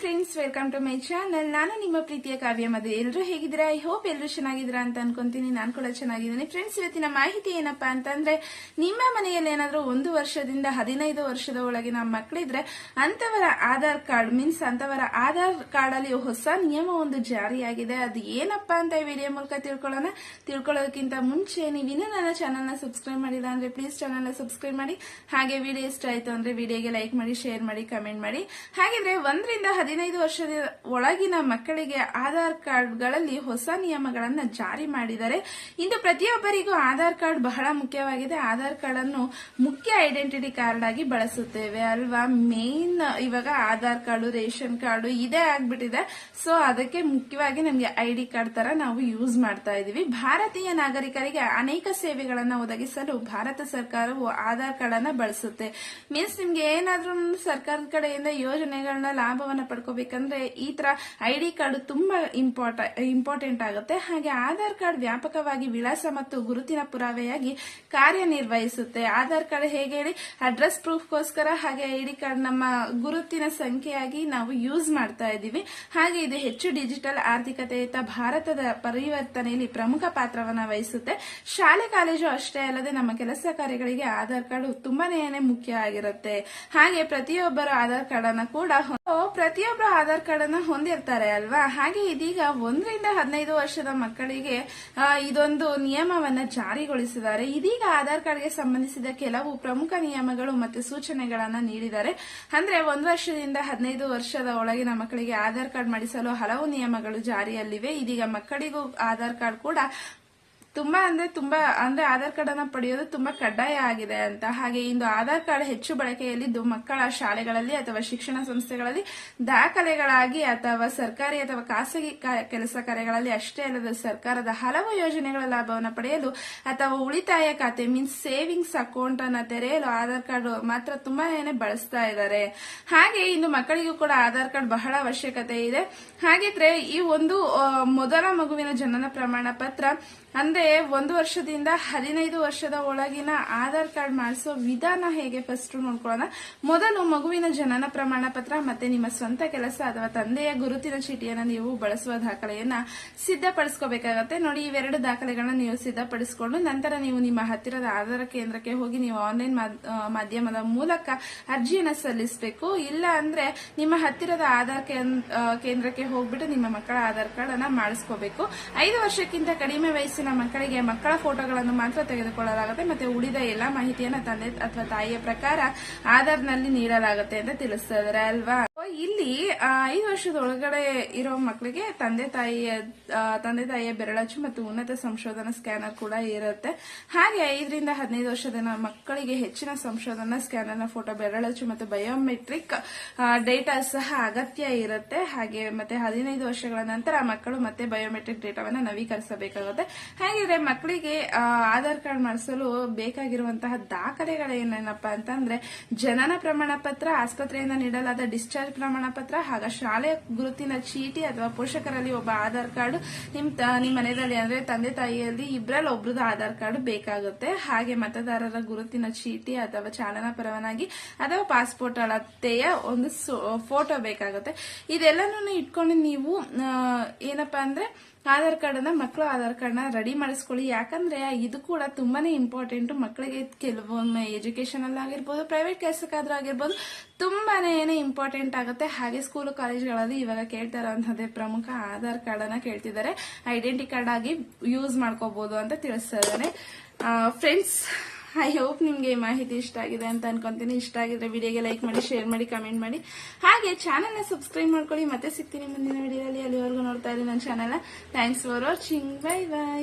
Friends, welcome to my channel. ನಾನು ನಿಮ್ಮ ಪ್ರೀತಿಯ ಕಾವ್ಯ ಮದುವೆ ಎಲ್ಲರೂ ಹೇಗಿದ್ದೀರಾ? ಐ ಹೋಪ್ ಎಲ್ಲರೂ ಚೆನ್ನಾಗಿದ್ದೀರಾ ಅಂತ ಅನ್ಕೊಂತೀನಿ. ನಾನು ಕೂಡ ಚೆನ್ನಾಗಿದ್ದೀನಿ. ಫ್ರೆಂಡ್ಸ್, ಇವತ್ತಿನ ಮಾಹಿತಿ ಏನಪ್ಪಾ ಅಂತಂದ್ರೆ, ನಿಮ್ಮ ಮನೆಯಲ್ಲಿ ಏನಾದ್ರೂ ಒಂದು ವರ್ಷದಿಂದ ಹದಿನೈದು ವರ್ಷದ ಒಳಗಿನ ಮಕ್ಕಳಿದ್ರೆ ಅಂತವರ ಆಧಾರ್ ಕಾರ್ಡ್, ಮೀನ್ಸ್ ಅಂತವರ ಆಧಾರ್ ಕಾರ್ಡ್ ಅಲ್ಲಿ ಹೊಸ ನಿಯಮ ಒಂದು ಜಾರಿಯಾಗಿದೆ. ಅದು ಏನಪ್ಪಾ ಅಂತ ಈ ವಿಡಿಯೋ ಮೂಲಕ ತಿಳ್ಕೊಳ್ಳೋಣ. ತಿಳ್ಕೊಳ್ಳೋದಕ್ಕಿಂತ ಮುಂಚೆ ನೀವಿನ್ನೂ ನನ್ನ ಚಾನಲ್ನ ಸಬ್ಸ್ಕ್ರೈಬ್ ಮಾಡಿಲ್ಲ ಅಂದ್ರೆ ಪ್ಲೀಸ್ ಚಾನಲ್ನ ಸಬ್ಸ್ಕ್ರೈಬ್ ಮಾಡಿ. ಹಾಗೆ ವಿಡಿಯೋ ಇಷ್ಟ ಆಯ್ತು ಅಂದ್ರೆ ವಿಡಿಯೋಗೆ ಲೈಕ್ ಮಾಡಿ ಶೇರ್ ಮಾಡಿ ಕಮೆಂಟ್ ಮಾಡಿ. ಹಾಗಿದ್ರೆ ಒಂದರಿಂದ ಹದಿನೈದು ವರ್ಷದ ಒಳಗಿನ ಮಕ್ಕಳಿಗೆ ಆಧಾರ್ ಕಾರ್ಡ್ಗಳಲ್ಲಿ ಹೊಸ ನಿಯಮಗಳನ್ನು ಜಾರಿ ಮಾಡಿದ್ದಾರೆ ಇಂದು ಪ್ರತಿಯೊಬ್ಬರಿಗೂ ಆಧಾರ್ ಕಾರ್ಡ್ ಬಹಳ ಮುಖ್ಯವಾಗಿದೆ. ಆಧಾರ್ ಕಾರ್ಡ್ ಅನ್ನು ಮುಖ್ಯ ಐಡೆಂಟಿಟಿ ಕಾರ್ಡ್ ಆಗಿ ಬಳಸುತ್ತೇವೆ ಅಲ್ವಾ? ಮೇನ್ ಇವಾಗ ಆಧಾರ್ ಕಾರ್ಡು, ರೇಷನ್ ಕಾರ್ಡು ಇದೇ ಆಗ್ಬಿಟ್ಟಿದೆ. ಸೊ, ಅದಕ್ಕೆ ಮುಖ್ಯವಾಗಿ ನಮಗೆ ಐ ಡಿ ಕಾರ್ಡ್ ತರ ನಾವು ಯೂಸ್ ಮಾಡ್ತಾ ಇದೀವಿ. ಭಾರತೀಯ ನಾಗರಿಕರಿಗೆ ಅನೇಕ ಸೇವೆಗಳನ್ನು ಒದಗಿಸಲು ಭಾರತ ಸರ್ಕಾರವು ಆಧಾರ್ ಕಾರ್ಡ್ ಅನ್ನ ಬಳಸುತ್ತೆ. ಮೀನ್ಸ್ ನಿಮ್ಗೆ ಏನಾದ್ರೂ ಸರ್ಕಾರದ ಕಡೆಯಿಂದ ಯೋಜನೆಗಳನ್ನ ಲಾಭವನ್ನ ಪಡ್ಕೋಬೇಕಂದ್ರೆ ಈ ತರ ಐ ಡಿ ಕಾರ್ಡ್ ತುಂಬಾ ಇಂಪಾರ್ಟ ಇಂಪಾರ್ಟೆಂಟ್ ಆಗುತ್ತೆ. ಹಾಗೆ ಆಧಾರ್ ಕಾರ್ಡ್ ವ್ಯಾಪಕವಾಗಿ ವಿಳಾಸ ಮತ್ತು ಗುರುತಿನ ಪುರಾವೆಯಾಗಿ ಕಾರ್ಯನಿರ್ವಹಿಸುತ್ತೆ. ಆಧಾರ್ ಕಾರ್ಡ್ ಹೇಗೆ ಹೇಳಿ? ಅಡ್ರೆಸ್ ಪ್ರೂಫ್ಗೋಸ್ಕರ ಹಾಗೆ ಐ ಡಿ ಕಾರ್ಡ್ ನಮ್ಮ ಗುರುತಿನ ಸಂಖ್ಯೆಯಾಗಿ ನಾವು ಯೂಸ್ ಮಾಡ್ತಾ ಇದ್ದೀವಿ. ಹಾಗೆ ಇದು ಹೆಚ್ಚು ಡಿಜಿಟಲ್ ಆರ್ಥಿಕತೆಯುತ ಭಾರತದ ಪರಿವರ್ತನೆಯಲ್ಲಿ ಪ್ರಮುಖ ಪಾತ್ರವನ್ನು ವಹಿಸುತ್ತೆ. ಶಾಲೆ ಕಾಲೇಜು ಅಷ್ಟೇ ಅಲ್ಲದೆ ನಮ್ಮ ಕೆಲಸ ಕಾರ್ಯಗಳಿಗೆ ಆಧಾರ್ ಕಾರ್ಡ್ ತುಂಬಾನೇ ಮುಖ್ಯ ಆಗಿರುತ್ತೆ. ಹಾಗೆ ಪ್ರತಿಯೊಬ್ಬರು ಆಧಾರ್ ಕಾರ್ಡ್ ಅನ್ನ ಕೂಡ ಪ್ರತಿಯೊಬ್ಬರು ಆಧಾರ್ ಕಾರ್ಡ್ ಅನ್ನ ಹೊಂದಿರ್ತಾರೆ ಅಲ್ವಾ? ಹಾಗೆ ಇದೀಗ ಒಂದರಿಂದ ಹದಿನೈದು ವರ್ಷದ ಮಕ್ಕಳಿಗೆ ಇದೊಂದು ನಿಯಮವನ್ನ ಜಾರಿಗೊಳಿಸಿದ್ದಾರೆ. ಇದೀಗ ಆಧಾರ್ ಕಾರ್ಡ್ಗೆ ಸಂಬಂಧಿಸಿದ ಕೆಲವು ಪ್ರಮುಖ ನಿಯಮಗಳು ಮತ್ತು ಸೂಚನೆಗಳನ್ನ ನೀಡಿದ್ದಾರೆ. ಅಂದ್ರೆ ಒಂದು ವರ್ಷದಿಂದ ಹದಿನೈದು ವರ್ಷದ ಒಳಗಿನ ಮಕ್ಕಳಿಗೆ ಆಧಾರ್ ಕಾರ್ಡ್ ಮಾಡಿಸಲು ಹಲವು ನಿಯಮಗಳು ಜಾರಿಯಲ್ಲಿವೆ. ಇದೀಗ ಮಕ್ಕಳಿಗೂ ಆಧಾರ್ ಕಾರ್ಡ್ ಕೂಡ ತುಂಬಾ ಅಂದ್ರೆ ತುಂಬಾ ಅಂದ್ರೆ ಆಧಾರ್ ಕಾರ್ಡ್ ಅನ್ನ ಪಡೆಯೋದು ತುಂಬಾ ಕಡ್ಡಾಯ ಆಗಿದೆ ಅಂತ. ಹಾಗೆ ಇಂದು ಆಧಾರ್ ಕಾರ್ಡ್ ಹೆಚ್ಚು ಬಳಕೆಯಲ್ಲಿದ್ದು ಮಕ್ಕಳ ಶಾಲೆಗಳಲ್ಲಿ ಅಥವಾ ಶಿಕ್ಷಣ ಸಂಸ್ಥೆಗಳಲ್ಲಿ ದಾಖಲೆಗಳಾಗಿ ಅಥವಾ ಸರ್ಕಾರಿ ಅಥವಾ ಖಾಸಗಿ ಕೆಲಸ ಕಾರ್ಯಗಳಲ್ಲಿ ಅಷ್ಟೇ ಅಲ್ಲದೆ ಸರ್ಕಾರದ ಹಲವು ಯೋಜನೆಗಳ ಲಾಭವನ್ನು ಪಡೆಯಲು ಅಥವಾ ಉಳಿತಾಯ ಖಾತೆ ಮೀನ್ಸ್ ಸೇವಿಂಗ್ಸ್ ಅಕೌಂಟ್ ಅನ್ನ ತೆರೆಯಲು ಆಧಾರ್ ಕಾರ್ಡ್ ಮಾತ್ರ ತುಂಬಾನೇ ಬಳಸ್ತಾ ಇದ್ದಾರೆ. ಹಾಗೆ ಇಂದು ಮಕ್ಕಳಿಗೂ ಕೂಡ ಆಧಾರ್ ಕಾರ್ಡ್ ಬಹಳ ಅವಶ್ಯಕತೆ ಇದೆ. ಹಾಗಿದ್ರೆ ಈ ಒಂದು ಮೊದಲ ಮಗುವಿನ ಜನನ ಪ್ರಮಾಣ ಪತ್ರ ಅಂದ್ರೆ ಒಂದು ವರ್ಷದಿಂದ ಹದಿನೈದು ವರ್ಷದ ಒಳಗಿನ ಆಧಾರ್ ಕಾರ್ಡ್ ಮಾಡಿಸೋ ವಿಧಾನ ಹೇಗೆ ಫಸ್ಟ್ ನೋಡ್ಕೊಳ್ಳೋಣ. ಮೊದಲು ಮಗುವಿನ ಜನನ ಪ್ರಮಾಣ ಪತ್ರ ಮತ್ತೆ ನಿಮ್ಮ ಸ್ವಂತ ಕೆಲಸ ಅಥವಾ ತಂದೆಯ ಗುರುತಿನ ಚೀಟಿಯನ್ನು ನೀವು ಬಳಸುವ ದಾಖಲೆಯನ್ನ ಸಿದ್ಧಪಡಿಸ್ಕೋಬೇಕಾಗತ್ತೆ. ನೋಡಿ, ಇವೆರಡು ದಾಖಲೆಗಳನ್ನ ನೀವು ಸಿದ್ಧಪಡಿಸಿಕೊಂಡು ನಂತರ ನೀವು ನಿಮ್ಮ ಹತ್ತಿರದ ಆಧಾರ ಕೇಂದ್ರಕ್ಕೆ ಹೋಗಿ ನೀವು ಆನ್ಲೈನ್ ಮಾಧ್ಯಮದ ಮೂಲಕ ಅರ್ಜಿಯನ್ನು ಸಲ್ಲಿಸಬೇಕು. ಇಲ್ಲ ಅಂದ್ರೆ ನಿಮ್ಮ ಹತ್ತಿರದ ಆಧಾರ್ ಕೇಂದ್- ಕೇಂದ್ರಕ್ಕೆ ಹೋಗ್ಬಿಟ್ಟು ನಿಮ್ಮ ಮಕ್ಕಳ ಆಧಾರ್ ಕಾರ್ಡ್ ಅನ್ನ ಮಾಡಿಸ್ಕೋಬೇಕು. ಐದು ವರ್ಷಕ್ಕಿಂತ ಕಡಿಮೆ ವಯಸ್ಸಿನ ಮಕ್ಕಳಿಗೆ ಮಕ್ಕಳ ಫೋಟೋಗಳನ್ನು ಮಾತ್ರ ತೆಗೆದುಕೊಳ್ಳಲಾಗುತ್ತೆ ಮತ್ತೆ ಉಳಿದ ಎಲ್ಲಾ ಮಾಹಿತಿಯನ್ನು ತಂದೆ ಅಥವಾ ತಾಯಿಯ ಪ್ರಕಾರ ಆಧಾರ್ನಲ್ಲಿ ನೀಡಲಾಗುತ್ತೆ ಅಂತ ತಿಳಿಸ್ತಾ ಇದಾರೆ ಅಲ್ವಾ? ಐದು ವರ್ಷದ ಒಳಗಡೆ ಇರೋ ಮಕ್ಕಳಿಗೆ ತಂದೆ ತಾಯಿಯ ತಂದೆ ತಾಯಿಯ ಬೆರಳಚ್ಚು ಮತ್ತು ಉನ್ನತ ಸಂಶೋಧನಾ ಸ್ಕ್ಯಾನರ್ ಕೂಡ ಇರುತ್ತೆ. ಹಾಗೆ ಐದರಿಂದ ಹದಿನೈದು ವರ್ಷದ ಮಕ್ಕಳಿಗೆ ಹೆಚ್ಚಿನ ಸಂಶೋಧನಾ ಸ್ಕ್ಯಾನರ್ನ ಫೋಟೋ, ಬೆರಳಚ್ಚು ಮತ್ತು ಬಯೋಮೆಟ್ರಿಕ್ ಡೇಟಾ ಸಹ ಅಗತ್ಯ ಇರುತ್ತೆ. ಹಾಗೆ ಮತ್ತೆ ಹದಿನೈದು ವರ್ಷಗಳ ನಂತರ ಮಕ್ಕಳು ಮತ್ತೆ ಬಯೋಮೆಟ್ರಿಕ್ ಡೇಟಾವನ್ನು ನವೀಕರಿಸಬೇಕಾಗುತ್ತೆ. ಹಾಗಿದ್ರೆ ಮಕ್ಕಳಿಗೆ ಆಧಾರ್ ಕಾರ್ಡ್ ಮಾಡಿಸಲು ಬೇಕಾಗಿರುವಂತಹ ದಾಖಲೆಗಳೇನೇನಪ್ಪ ಅಂತಂದ್ರೆ, ಜನನ ಪ್ರಮಾಣ ಪತ್ರ ಆಸ್ಪತ್ರೆಯಿಂದ ನೀಡಲಾದ ಡಿಸ್ಚಾರ್ಜ್ ಪ್ರಮಾಣ ಪತ್ರ ಹಾಗ ಶಾಲೆ ಗುರುತಿನ ಚೀಟಿ ಅಥವಾ ಪೋಷಕರಲ್ಲಿ ಒಬ್ಬ ಆಧಾರ್ ಕಾರ್ಡ್ ನಿಮ್ ತ- ನಿಮ್ ಮನೆಯಲ್ಲಿ ಅಂದ್ರೆ ತಂದೆ ತಾಯಿಯಲ್ಲಿ ಇಬ್ಬರಲ್ಲಿ ಒಬ್ರದ್ದು ಆಧಾರ್ ಕಾರ್ಡ್ ಬೇಕಾಗುತ್ತೆ. ಹಾಗೆ ಮತದಾರರ ಗುರುತಿನ ಚೀಟಿ ಅಥವಾ ಚಾಲನಾ ಪರವಾನಗಿ ಅಥವಾ ಪಾಸ್ಪೋರ್ಟ್ ಅಳತೆಯ ಒಂದು ಫೋಟೋ ಬೇಕಾಗುತ್ತೆ. ಇದೆಲ್ಲನೂ ಇಟ್ಕೊಂಡು ನೀವು ಏನಪ್ಪಾ ಅಂದ್ರೆ ಆಧಾರ್ ಕಾರ್ಡ್ ಅನ್ನ ಮಕ್ಕಳು ಆಧಾರ್ ಕಾರ್ಡ್ನ ರೆಡಿ ಮಾಡಿಸ್ಕೊಳ್ಳಿ. ಯಾಕಂದ್ರೆ ಇದು ಕೂಡ ತುಂಬಾನೇ ಇಂಪಾರ್ಟೆಂಟ್ ಮಕ್ಕಳಿಗೆ ಕೆಲವೊಮ್ಮೆ ಎಜುಕೇಶನ್ ಆಗಿರ್ಬೋದು ಪ್ರೈವೇಟ್ ಕೆಲಸಕ್ಕಾದ್ರೂ ಆಗಿರ್ಬೋದು ತುಂಬಾನೇ ಇಂಪಾರ್ಟೆಂಟ್ ಆಗುತ್ತೆ. ಹಾಗೆ ಸ್ಕೂಲ್ ಕಾಲೇಜ್ಗಳಲ್ಲಿ ಇವಾಗ ಕೇಳ್ತಾ ಇರೋದೇ ಪ್ರಮುಖ ಆಧಾರ್ ಕಾರ್ಡ್ ಅನ್ನ ಕೇಳ್ತಿದ್ದಾರೆ. ಐಡೆಂಟಿ ಕಾರ್ಡ್ ಆಗಿ ಯೂಸ್ ಮಾಡ್ಕೋಬಹುದು ಅಂತ ತಿಳಿಸ್ತಾ ಇದ್ದಾರೆ ಫ್ರೆಂಡ್ಸ್ ಐ ಹೋಪ್ ನಿಮ್ಗೆ ಮಾಹಿತಿ ಇಷ್ಟ ಆಗಿದೆ ಅಂತ ಅನ್ಕೊಂತೀನಿ. ಇಷ್ಟ ಆಗಿದ್ರೆ ವಿಡಿಯೋಗೆ ಲೈಕ್ ಮಾಡಿ ಶೇರ್ ಮಾಡಿ ಕಮೆಂಟ್ ಮಾಡಿ. ಹಾಗೆ ಚಾನಲ್ನ ಸಬ್ಸ್ಕ್ರೈಬ್ ಮಾಡ್ಕೊಳ್ಳಿ. ಮತ್ತೆ ಸಿಗ್ತೀನಿ ಮುಂದಿನ ವಿಡಿಯೋದಲ್ಲಿ. ಅಲ್ಲಿವರೆಗೂ ನೋಡ್ತಾ ಇರಿ ನನ್ನ channel thanks for watching bye bye